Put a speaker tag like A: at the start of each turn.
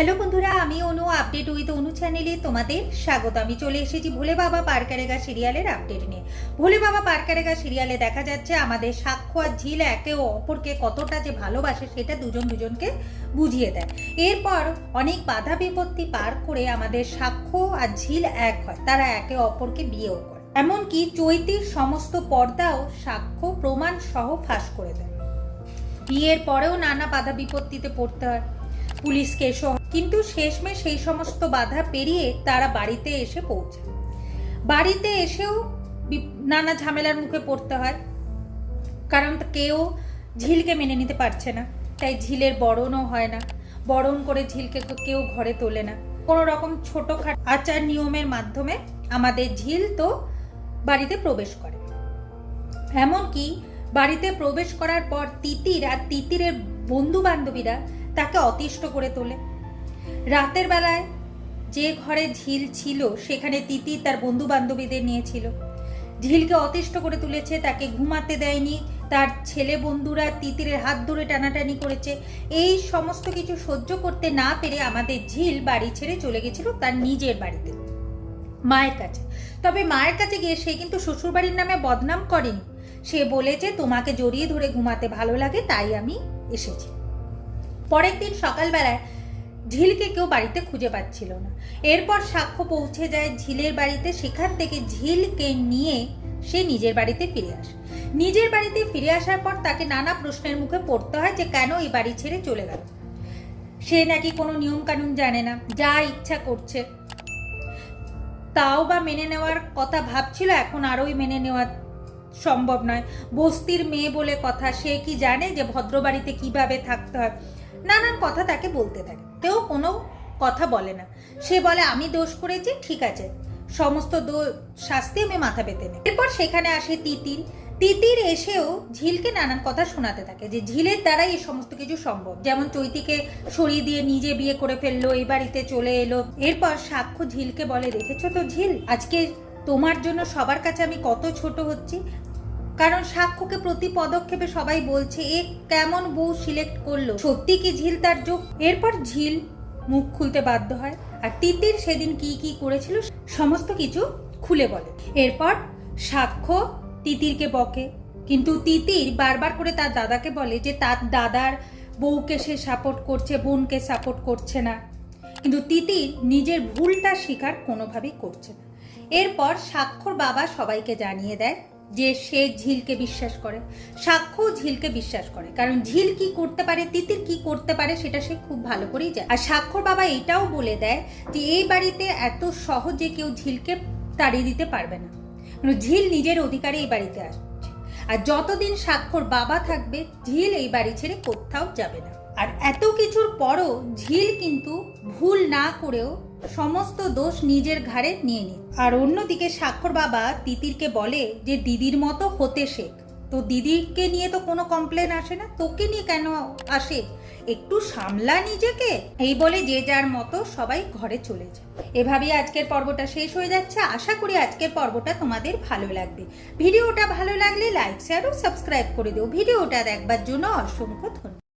A: Hello বন্ধুরা, আমি অনু update with অনু চ্যানেলে তোমাদের স্বাগত। আমি চলে এসেছি ভোলে বাবা পার্কারেগা সিরিয়ালের আপডেট নিয়ে। ভোলে বাবা পার্কারেগা সিরিয়ালে দেখা যাচ্ছে আমাদের সাক্ষ্য আর ঝিল একে অপরকে কতটা যে ভালোবাসে সেটা দুজন দুজনকে বুঝিয়ে দেয়। এরপর অনেক বাধা বিপত্তি পার করে আমাদের সাক্ষ্য আর ঝিল এক হয়, তারা একে অপরকে বিয়েও করে। এমনকি চৈতির সমস্ত পর্দাও সাক্ষ্য, প্রমাণ সহ ফাঁস করে দেয়। বিয়ের পরেও নানা বাধা বিপত্তিতে পড়তে হয়। পুলিশ কেসও কিন্তু শেষমে সেই সমস্ত বাধা পেরিয়ে তারা বাড়িতে এসে পৌঁছায়। বাড়িতে এসেও নানা ঝামেলার মুখে পড়তে হয়। কারণ কেউ ঝিলকে মেনে নিতে পারছে না। তাই ঝিলের বরণও হয় না। বরণ করে ঝিলকে কেউ ঘরে তোলে না। কোনো রকম ছোটোখাটো আচার নিয়মের মাধ্যমে আমাদের ঝিল তো বাড়িতে প্রবেশ করে। এমনকি বাড়িতে প্রবেশ করার পর তিতির আর তিতিরের বন্ধু বান্ধবীরা তাকে অতিষ্ঠ করে তোলে। রাতের বেলায় যে ঘরে ঝিল ছিল, সেখানে তিতি তার বন্ধু বান্ধবীদের নিয়েছিল। ঝিলকে অতিষ্ঠ করে তুলেছে, তাকে ঘুমাতে দেয়নি, তার ছেলে বন্ধুরা তিতিরের হাত ধরে টানাটানি করেছে। এই সমস্ত কিছু সহ্য করতে না পেরে আমাদের ঝিল বাড়ি ছেড়ে চলে গেছিল তার নিজের বাড়িতে। মায়ের কাছে। তবে মায়ের কাছে গিয়ে সে কিন্তু শ্বশুরবাড়ির নামে বদনাম করেনি। সে বলেছে, তোমাকে জড়িয়ে ধরে ঘুমাতে ভালো লাগে, তাই আমি এসেছি। পরের দিন সকালবেলায় ঝিলকে কেউ বাড়িতে খুঁজে পাচ্ছিল না। এরপর সাক্ষ্য পৌঁছে যায় ঝিলের বাড়িতে, সেখান থেকে ঝিলকে নিয়ে সে নিজের বাড়িতে ফিরে আসে। নিজের বাড়িতে ফিরে আসার পর তাকে নানা প্রশ্নের মুখে পড়তে হয় যে, কেন এই বাড়ি ছেড়ে চলে গেল? সে নাকি কোনো নিয়ম কানুন জানে না, যা ইচ্ছা করছে। তাও বা মেনে নেওয়ার কথা ভাবছিল, এখন আরোই মেনে নেওয়া সম্ভব নয়। বস্তির মেয়ে বলে কথা, সে কি জানে যে ভদ্র বাড়িতে কীভাবে থাকতে হয়? নানান কথা তাকে বলতে থাকে। তেও কোনো কথা বলে না। সে বলে, আমি দোষ করেছি, ঠিক আছে। সমস্ত দো- শাস্তি আমি মাথা পেতে নেই। এরপর সেখানে আসে তিতির। তিতির এসেও ঝিলকে নানান কথা শোনাতে থাকে যে ঝিলের দ্বারাই এই সমস্ত কিছু সম্ভব। যেমন চৈতিকে সরিয়ে দিয়ে নিজে বিয়ে করে ফেলল, এই বাড়িতে চলে এলো। এরপর সাক্ষ্য ঝিলকে বলে, দেখেছ তো ঝিল? আজকে তোমার জন্য সবার কাছে আমি কত ছোট হচ্ছি। কারণ সাক্ষ্যকে প্রতি পদক্ষেপে সবাই বলছে, এ কেমন বউ সিলেক্ট করল? সত্যি কি ঝিল তার যোগ এরপর ঝিল মুখ খুলতে বাধ্য হয়। আর তিতির সেদিন কি কি করেছিল সমস্ত কিছু খুলে বলে। এরপর সাক্ষ্য তিতিরকে বকে। কিন্তু তিতির বারবার করে তার দাদাকে বলে যে, তার দাদার বউকে সে সাপোর্ট করছে, বোনকে সাপোর্ট করছে না। কিন্তু তিতির নিজের ভুলটা স্বীকার কোনোভাবেই করছে না। এরপর সাক্ষর বাবা সবাইকে জানিয়ে দেয় যে সে ঝিলকে বিশ্বাস করে, সাক্ষ্য ঝিলকে বিশ্বাস করে। কারণ ঝিল কি করতে পারে, তিতির কি করতে পারে, সেটা সে খুব ভালো করেই যায় আর সাক্ষর বাবা এটাও বলে দেয় যে, এই বাড়িতে এত সহজে কেউ ঝিলকে তাড়িয়ে দিতে পারবে না। ঝিল নিজের অধিকারে এই বাড়িতে আসছে। আর যতদিন স্বাক্ষর বাবা থাকবে, ঝিল এই বাড়ি ছেড়ে কোথাও যাবে না। আর এত কিছুর পরও ঝিল কিন্তু ভুল না করেও সমস্ত দোষ নিজের ঘাড়ে নিয়ে নি আর অন্যদিকে স্বাক্ষর বাবা তিতিরকে বলে যে দিদির মতো হতে শেখ। তো দিদিকে নিয়ে তো কোনো কমপ্লেন আসে না? তোকে নিয়ে কেন আসে? একটু সামলা নিজেকে। এই বলে যে যার মতো সবাই ঘরে চলে যায়। এভাবেই আজকের পর্বটা শেষ হয়ে যাচ্ছে। আশা করি আজকের পর্বটা তোমাদের ভালো লাগবে। ভিডিওটা ভালো লাগলে লাইক শেয়ার ও সাবস্ক্রাইব করে দিও। ভিডিওটা দেখবার জন্য অসংখ্য ধন্যবাদ।